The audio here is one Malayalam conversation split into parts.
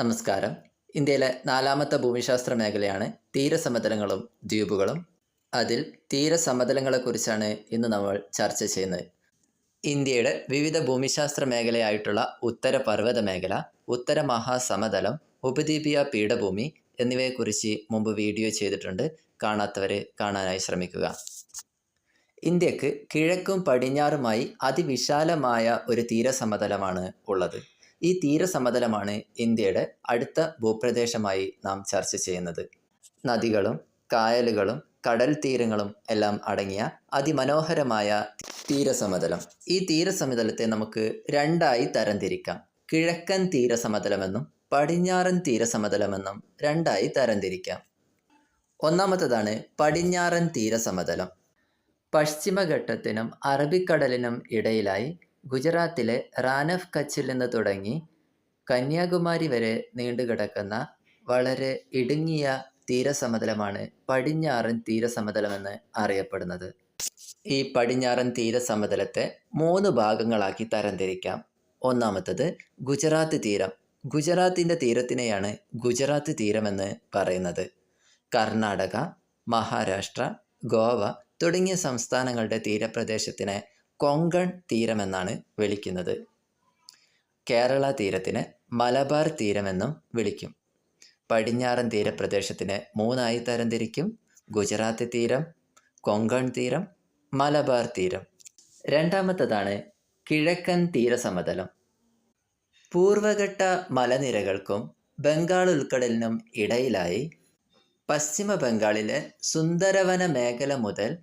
നമസ്കാരം. ഇന്ത്യയിലെ നാലാമത്തെ ഭൂമിശാസ്ത്ര മേഖലയാണ് തീരസമതലങ്ങളും ദ്വീപുകളും. അതിൽ തീരസമതലങ്ങളെക്കുറിച്ചാണ് ഇന്ന് നമ്മൾ ചർച്ച ചെയ്യുന്നത്. ഇന്ത്യയുടെ വിവിധ ഭൂമിശാസ്ത്ര മേഖലയായിട്ടുള്ള ഉത്തര പർവത മേഖല ഉത്തര മഹാസമതലം ഉപദ്വീപീയ പീഠഭൂമി എന്നിവയെക്കുറിച്ച് മുമ്പ് വീഡിയോ ചെയ്തിട്ടുണ്ട്. കാണാത്തവർ കാണാനായി ശ്രമിക്കുക. ഇന്ത്യയ്ക്ക് കിഴക്കും പടിഞ്ഞാറുമായി അതിവിശാലമായ ഒരു തീരസമതലമാണ് ഉള്ളത്. ഈ തീരസമതലമാണ് ഇന്ത്യയുടെ അടുത്ത ഭൂപ്രദേശമായി നാം ചർച്ച ചെയ്യുന്നത്. നദികളും കായലുകളും കടൽ തീരങ്ങളും എല്ലാം അടങ്ങിയ അതിമനോഹരമായ തീരസമതലം. ഈ തീരസമതലത്തെ നമുക്ക് രണ്ടായി തരംതിരിക്കാം. കിഴക്കൻ തീരസമതലമെന്നും പടിഞ്ഞാറൻ തീരസമതലമെന്നും രണ്ടായി തരംതിരിക്കാം. ഒന്നാമത്തതാണ് പടിഞ്ഞാറൻ തീരസമതലം. പശ്ചിമഘട്ടത്തിനും അറബിക്കടലിനും ഇടയിലായി ഗുജറാത്തിലെ റാനഫ് കച്ചിൽ നിന്ന് തുടങ്ങി കന്യാകുമാരി വരെ നീണ്ടുകിടക്കുന്ന വളരെ ഇടുങ്ങിയ തീരസമതലമാണ് പടിഞ്ഞാറൻ തീരസമതലമെന്ന് അറിയപ്പെടുന്നത്. ഈ പടിഞ്ഞാറൻ തീരസമതലത്തെ മൂന്ന് ഭാഗങ്ങളാക്കി തരംതിരിക്കാം. ഒന്നാമത്തത് ഗുജറാത്ത് തീരം. ഗുജറാത്തിന്റെ തീരത്തിനെയാണ് ഗുജറാത്ത് തീരമെന്ന് പറയുന്നത്. കർണാടക മഹാരാഷ്ട്ര ഗോവ തുടങ്ങിയ സംസ്ഥാനങ്ങളുടെ തീരപ്രദേശത്തിനെ കൊങ്കൺ തീരമെന്നാണ് വിളിക്കുന്നത്. കേരള തീരത്തിന് മലബാർ തീരമെന്നും വിളിക്കും. പടിഞ്ഞാറൻ തീരപ്രദേശത്തിന് മൂന്നായി തരംതിരിക്കും. ഗുജറാത്ത് തീരം കൊങ്കൺ തീരം മലബാർ തീരം. രണ്ടാമത്തതാണ് കിഴക്കൻ തീരസമതലം. പൂർവഘട്ട മലനിരകൾക്കും ബംഗാൾ ഉൾക്കടലിനും ഇടയിലായി പശ്ചിമ ബംഗാളിലെ സുന്ദരവന മേഖല മുതൽ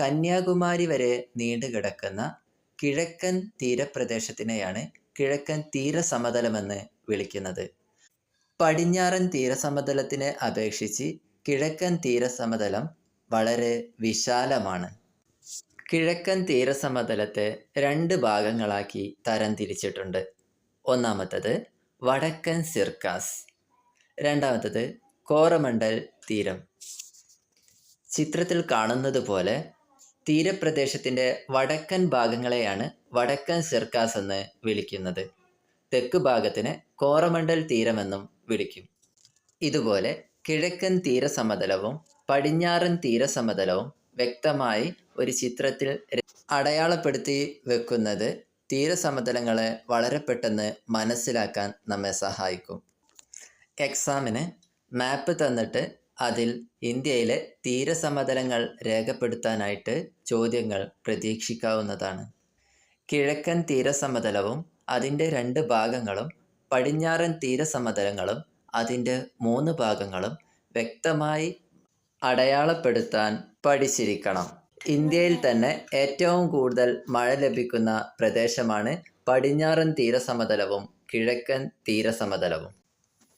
കന്യാകുമാരി വരെ നീണ്ടുകിടക്കുന്ന കിഴക്കൻ തീരപ്രദേശത്തിനെയാണ് കിഴക്കൻ തീരസമതലമെന്ന് വിളിക്കുന്നത്. പടിഞ്ഞാറൻ തീരസമതലത്തിനെ അപേക്ഷിച്ച് കിഴക്കൻ തീരസമതലം വളരെ വിശാലമാണ്. കിഴക്കൻ തീരസമതലത്തെ രണ്ട് ഭാഗങ്ങളാക്കി തരംതിരിച്ചിട്ടുണ്ട് ഒന്നാമത്തത് വടക്കൻ സിർക്കാസ് രണ്ടാമത്തത് കോറമണ്ടൽ തീരം. ചിത്രത്തിൽ കാണുന്നത് പോലെ തീരപ്രദേശത്തിന്റെ വടക്കൻ ഭാഗങ്ങളെയാണ് വടക്കൻ സിർക്കാസ് എന്ന് വിളിക്കുന്നത്. തെക്ക് ഭാഗത്തിന് കോറമണ്ടൽ തീരമെന്നും വിളിക്കും. ഇതുപോലെ കിഴക്കൻ തീരസമതലവും പടിഞ്ഞാറൻ തീരസമതലവും വ്യക്തമായി ഒരു ചിത്രത്തിൽ അടയാളപ്പെടുത്തി വെക്കുന്നത് തീരസമതലങ്ങളെ വളരെ പെട്ടെന്ന് മനസ്സിലാക്കാൻ നമ്മെ സഹായിക്കും. എക്സാമിന് മാപ്പ് തന്നിട്ട് അതിൽ ഇന്ത്യയിലെ തീരസമതലങ്ങൾ രേഖപ്പെടുത്താനായിട്ട് ചോദ്യങ്ങൾ പ്രതീക്ഷിക്കാവുന്നതാണ്. കിഴക്കൻ തീരസമതലവും അതിന്റെ രണ്ട് ഭാഗങ്ങളും പടിഞ്ഞാറൻ തീരസമതലങ്ങളും അതിന്റെ മൂന്ന് ഭാഗങ്ങളും വ്യക്തമായി അടയാളപ്പെടുത്താൻ പഠിച്ചിരിക്കണം. ഇന്ത്യയിൽ തന്നെ ഏറ്റവും കൂടുതൽ മഴ ലഭിക്കുന്ന പ്രദേശമാണ് പടിഞ്ഞാറൻ തീരസമതലവും കിഴക്കൻ തീരസമതലവും.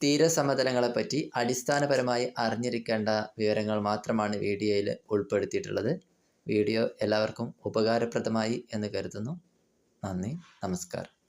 തീരസമതലങ്ങളെപ്പറ്റി അടിസ്ഥാനപരമായി അറിഞ്ഞിരിക്കേണ്ട വിവരങ്ങൾ മാത്രമാണ് വീഡിയോയിൽ ഉൾപ്പെടുത്തിയിട്ടുള്ളത്. വീഡിയോ എല്ലാവർക്കും ഉപകാരപ്രദമായി എന്ന് കരുതുന്നു. നന്ദി. നമസ്കാരം.